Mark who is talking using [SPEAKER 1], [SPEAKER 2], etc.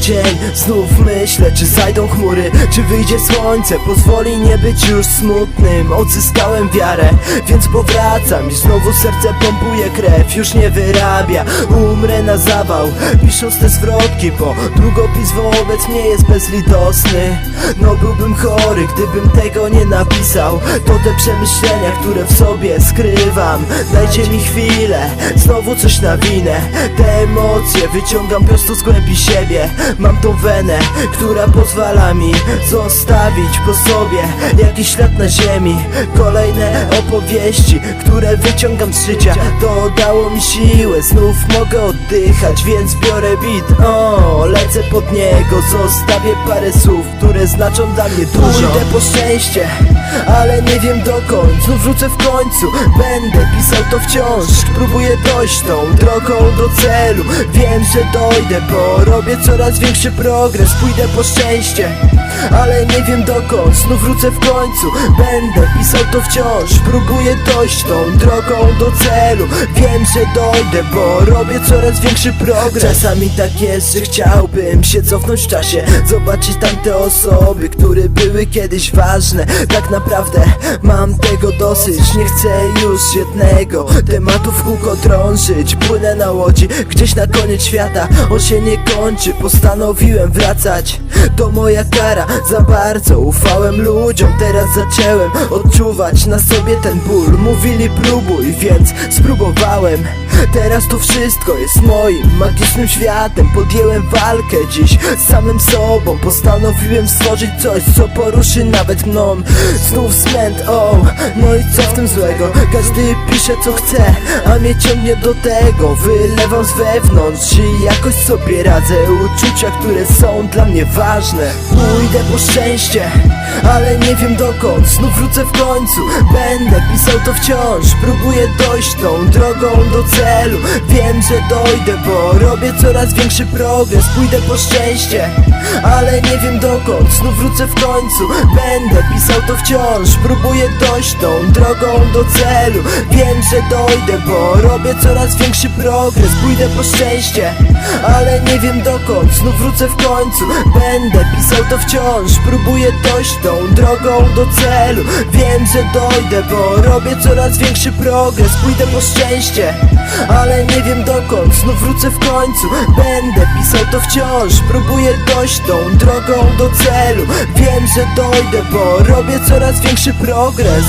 [SPEAKER 1] dzień. Znów myślę, czy zajdą chmury Czy wyjdzie słońce, pozwoli nie być już smutnym Odzyskałem wiarę, więc powracam I znowu serce pompuje krew, już nie wyrabia Umrę na zawał, pisząc te zwrotki Bo długopis wobec mnie jest bezlitosny. No byłbym chory, gdybym tego nie napisał. To te przemyślenia, które w sobie skrywam. Dajcie mi chwilę, znowu coś nawinę. Te emocje wyciągam prosto z głębi siebie Mam tą wenę, która pozwala mi zostawić po sobie Jakiś ślad na ziemi. Kolejne opowieści, które wyciągam z życia. Dodało mi siłę, znów mogę oddychać Więc biorę beat, o, lecę pod niego Zostawię parę słów, które znaczą dla mnie dużo. Pójdę po szczęście, ale nie wiem dokąd Znów wrócę w końcu, będę pisał to wciąż. Próbuję dojść tą drogą do celu Wiem, że dojdę, bo robię coraz większy progres Pójdę po szczęście, ale nie wiem dokąd Znów wrócę w końcu, będę pisał to wciąż Próbuję dojść tą drogą do celu. Wiem, że dojdę, bo robię coraz większy progres. Czasami tak jest, że chciałbym się cofnąć w czasie. Zobaczyć tamte osoby, które były kiedyś ważne. Tak naprawdę mam tego dosyć Nie chcę już jednego tematu w kółko drążyć Płynę na łodzi, gdzieś na koniec świata On się nie kończy, postanowiłem wracać. To moja kara, za bardzo ufałem ludziom. Teraz zacząłem odczuwać na sobie ten ból. Mówili próbuj, więc spróbowałem. Teraz to wszystko jest moim magicznym światem. Podjęłem walkę dziś z samym sobą. Postanowiłem stworzyć coś, co poruszy nawet mną. Znów smęt, o, no i co w tym złego? Każdy pisze co chce, a mnie ciągnie do tego. Wylewam z wewnątrz i jakoś sobie radzę Uczucia, które są dla mnie ważne. Pójdę po szczęście, ale nie wiem dokąd. Znów wrócę w końcu, będę pisał to wciąż. Próbuję dojść tą drogą do celu. Wiem, że dojdę, bo robię coraz większy progres. Pójdę po szczęście, ale nie wiem dokąd. Znów wrócę w końcu, będę pisał to wciąż. Próbuję dojść tą drogą do celu. Wiem, że dojdę, bo robię coraz większy progres. Pójdę po szczęście, ale nie wiem dokąd Znów wrócę w końcu, będę pisał to wciąż. Próbuję dojść tą drogą do celu. Wiem, że dojdę, bo robię coraz większy progres. Pójdę po szczęście, ale nie wiem dokąd. Znów wrócę w końcu, będę pisał to wciąż. Próbuję dojść tą drogą do celu. Wiem, że dojdę, bo robię coraz większy progres